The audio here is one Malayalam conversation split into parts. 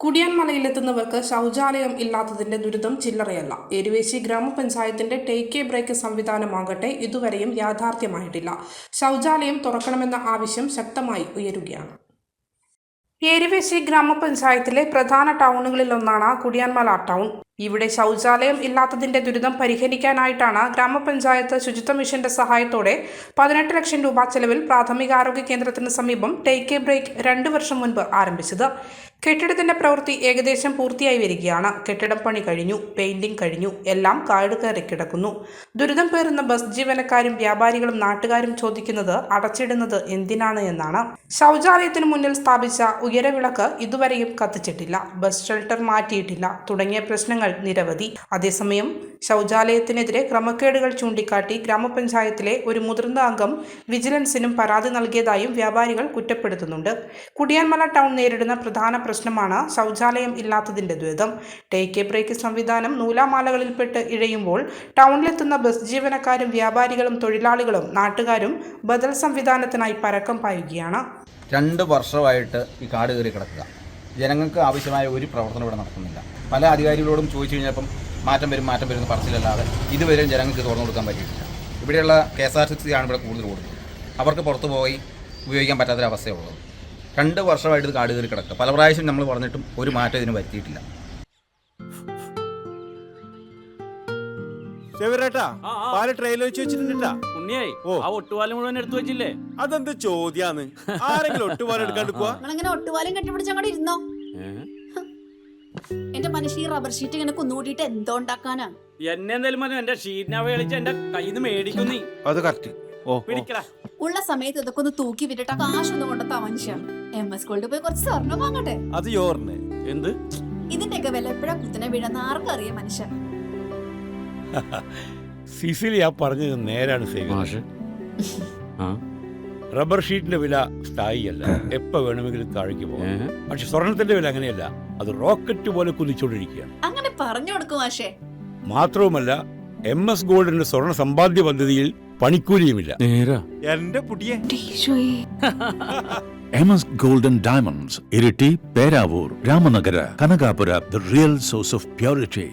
കുടിയാൻമലയിലെത്തുന്നവർക്ക് ശൗചാലയം ഇല്ലാത്തതിന്റെ ദുരിതം ചില്ലറയല്ല. എരുവേശി ഗ്രാമപഞ്ചായത്തിന്റെ ടേക്ക് എ ബ്രേക്ക് സംവിധാനമാകട്ടെ ഇതുവരെയും യാഥാർത്ഥ്യമായിട്ടില്ല. ശൗചാലയം തുറക്കണമെന്ന ആവശ്യം ശക്തമായി ഉയരുകയാണ്. എരുവേശി ഗ്രാമപഞ്ചായത്തിലെ പ്രധാന ടൗണുകളിലൊന്നാണ് കുടിയാൻമല ടൗൺ. ഇവിടെ ശൗചാലയം ഇല്ലാത്തതിന്റെ ദുരിതം പരിഹരിക്കാനായിട്ടാണ് ഗ്രാമപഞ്ചായത്ത് ശുചിത്വ മിഷന്റെ സഹായത്തോടെ പതിനെട്ട് ലക്ഷം രൂപ ചെലവിൽ പ്രാഥമികാരോഗ്യ കേന്ദ്രത്തിന് സമീപം ടേക്ക് എ ബ്രേക്ക് രണ്ടു വർഷം മുൻപ് ആരംഭിച്ചത്. കെട്ടിടത്തിന്റെ പ്രവൃത്തി ഏകദേശം പൂർത്തിയായി വരികയാണ്. കെട്ടിടം പണി കഴിഞ്ഞു പെയിന്റിംഗ് കഴിഞ്ഞു എല്ലാം കാട് കയറി കിടക്കുന്നു. ദുരിതം പേറുന്ന ബസ് ജീവനക്കാരും വ്യാപാരികളും നാട്ടുകാരും ചോദിക്കുന്നത് അടച്ചിടുന്നത് എന്തിനാണ് എന്നാണ്. ശൗചാലയത്തിന് മുന്നിൽ സ്ഥാപിച്ച ഉയരവിളക്ക് ഇതുവരെയും കത്തിച്ചിട്ടില്ല. Bus shelter മാറ്റിയിട്ടില്ല. തുടങ്ങിയ പ്രശ്നങ്ങൾ നിരവധി. അതേസമയം ശൗചാലയത്തിനെതിരെ ക്രമക്കേടുകൾ ചൂണ്ടിക്കാട്ടി ഗ്രാമപഞ്ചായത്തിലെ ഒരു മുതിർന്ന അംഗം വിജിലൻസിനും പരാതി നൽകിയതായും വ്യാപാരികൾ കുറ്റപ്പെടുത്തുന്നുണ്ട്. കുടിയാൻമല ടൗൺ നേരിടുന്ന പ്രധാന പ്രശ്നമാണ്. ശൗചാലയം ഇല്ലാത്തതിന്റെ ദുരിതം. ടേക്ക് എ ബ്രേക്ക് സംവിധാനം നൂലാമാലകളിൽപ്പെട്ട് ഇഴയുമ്പോൾ ടൗണിലെത്തുന്ന ബസ് ജീവനക്കാരും വ്യാപാരികളും തൊഴിലാളികളും നാട്ടുകാരും ബദൽ സംവിധാനത്തിനായി പരക്കം പായുകയാണ്. രണ്ട് വർഷമായിട്ട് ഈ കാട് കയറി കിടക്കുക. ജനങ്ങൾക്ക് ആവശ്യമായ ഒരു പ്രവർത്തനം ഇവിടെ നടക്കുന്നില്ല. പല അധികാരികളോടും ചോദിച്ചു കഴിഞ്ഞപ്പം മാറ്റം വരും മാറ്റം വരും എന്ന് പറച്ചിലല്ലാതെ ഇതുവരെയും ജനങ്ങൾക്ക് തുറന്നു കൊടുക്കാൻ പറ്റിയിട്ടില്ല. ഇവിടെയുള്ള K S R T C ആണ് ഇവിടെ കൂടുതൽ കൊടുക്കുന്നത് അവർക്ക് പുറത്തു പോയി ഉപയോഗിക്കാൻ പറ്റാത്തൊരവസ്ഥയുള്ളത് രണ്ട് വർഷമായിട്ട് ഇത് കാട് കയറി കിടക്കുക. പല പ്രാവശ്യം നമ്മൾ പറഞ്ഞിട്ടും ഒരു മാറ്റം ഇതിന് വരുത്തിയിട്ടില്ല. അതെന്ത് ചോദ്യാന്ന്? ആരെങ്കിലും ഒട്ടുപാലം എടുക്കാണ്ട് ഇരുന്നോ? എന്റെ മനുഷ്യ ഈ റബ്ബർ ഷീറ്റ് ഇങ്ങനെ കുന്നുകൂട്ടിയിട്ട് എന്തോ ഉണ്ടാക്കാനാ? എന്നെ എന്തായാലും മതി എന്റെ ഷീറ്റിനെ കളിച്ച് എന്റെ കയ്യിൽ നിന്ന് മേടിക്കും നീ. അത് കറക്റ്റ് ഉള്ള സമയത്ത് ഇതൊക്കെ ഒന്ന് തൂക്കി വിട്ടിട്ട് കാശൊന്നും കൊണ്ടെത്താ മനുഷ്യ എം എസ് സ്കൂളിൽ പോയി കുറച്ച് സ്വർണം വാങ്ങട്ടെ. അത് എന്ത്? ഇതിന്റെയൊക്കെ വില എപ്പോഴാ കുത്തിനെ വീഴുന്ന ആർക്കും അറിയാം മനുഷ്യ സിസിലി ആ പറഞ്ഞത് നേരാണ് ആ? റബ്ബർ ഷീറ്റിന്റെ വില സ്ഥായിയല്ല. എപ്പോ വേണമെങ്കിലും താഴേക്ക് പോകാം. പക്ഷെ സ്വർണത്തിന്റെ വില അങ്ങനെയല്ല. അത് റോക്കറ്റ് പോലെ കുതിച്ചുകൊണ്ടിരിക്കുകയാണ്. അങ്ങനെ പറഞ്ഞു കൊടുക്കും മാഷേ. മാത്രവുമല്ല എം എസ് ഗോൾഡിന്റെ സ്വർണ സമ്പാദ്യ പദ്ധതിയിൽ പണിക്കൂലിയുമില്ല. എന്റെ പുടിയെ. M golden diamonds Iritty Peravoor Ramanagara Kanakapura the real source of purity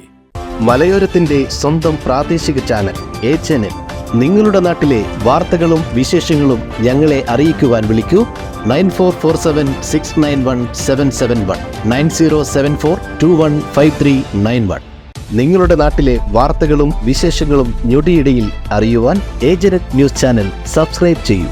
മലയോരത്തിന്റെ സ്വന്തം പ്രാദേശിക ചാനൽ എ ചാനൽ നിങ്ങളുടെ നാട്ടിലെ വാർത്തകളും വിശേഷങ്ങളും ഞങ്ങളെ അറിയിക്കുവാൻ വിളിക്കൂ. Nine four four seven six nine one seven seven one. Nine zero seven four two one five three nine one. നിങ്ങളുടെ നാട്ടിലെ വാർത്തകളും വിശേഷങ്ങളും ഞൊടിയിടയിൽ അറിയുവാൻ ഏജനറ്റ് ന്യൂസ് ചാനൽ സബ്സ്ക്രൈബ് ചെയ്യൂ.